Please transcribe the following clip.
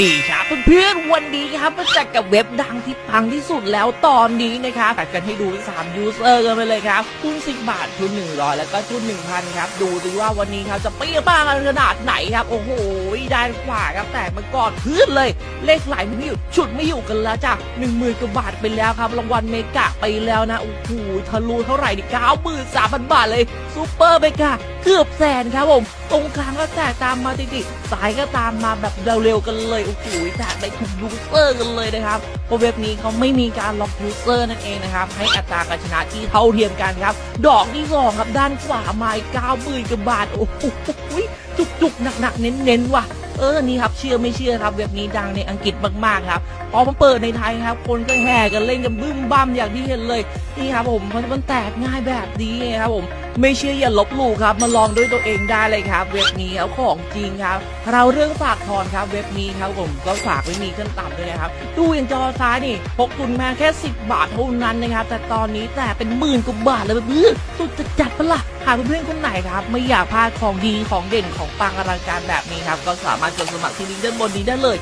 นี่ครับเพื่อนๆวันนี้ครับมาจัดกับเว็บดังที่ปังที่สุดแล้วตอนนี้นะครับตัดกันให้ดู3ยูเซอร์กันไปเลยครับทุน10 บาททุน100 แล้วก็ทุน1,000 ครับ ดูสิว่าวันนี้ครับจะเปี้ยป้างกันขนาดไหนครับ โอ้โหด้านขวาครับแตกมาก่อนเพื่อนเลย เลขไหลไม่อยู่ฉุดไม่อยู่กันแล้วจ้ะหนึ่งหมื่นกว่าบาทไปแล้วครับรางวัลเมกะไปแล้วนะโอ้โหทะลุเท่าไหร่ดิเก้าหมื่นสามพันบาทเลยซูเปอร์เมกะ เกือบแสนครับผม ตรงกลางก็แตกตามมาติดๆซ้ายก็ตามมาแบบเร็วๆกันเลย โอ้โหแตกได้ทุกยูเซอร์กันเลยนะครับเพราะเว็บนี้เขาไม่มีการล็อกยูเซอร์นั่นเองนะครับ ให้อัตราการชนะที่เท่าเทียมกันครับ ดอกที่สองครับด้านขวามาเก้าหมื่นกว่าบาท โอ้โหจุกๆหนักๆ เน้นๆว่ะเออ นี่ครับ เชื่อไม่เชื่อครับ เว็บนี้ดังในอังกฤษมาก ๆ ครับ พอมาเปิดในไทยครับ คนก็แห่กันเล่นกันบึ้มบ้ามอย่างที่เห็นเลย นี่ครับผม มันแตกง่ายแบบนี้ครับผมไม่เชื่ออย่าลบหลู่ครับมาลองด้วยตัวเองได้เลยครับ เว็บนี้ครับของจริงครับ เราเรื่องฝากถอนครับเว็บนี้ครับผมก็ฝากไว้มีขั้นต่ำด้วยนะครับ ดูอย่างจอซ้ายนี่พกทุนมาแค่ 10 บาทเท่านั้นนะครับ แต่ตอนนี้แต่เป็นหมื่นกว่าบาทเลยเพื่อนสุดจะจัดปะล่ะหากเพื่อนๆคนไหนครับ ไม่อยากพลาดของดีของเด่นของปังอลังการแบบนี้ครับ ก็สามารถกดสมัครที่ลิงก์ด้านบนนี้ได้เลย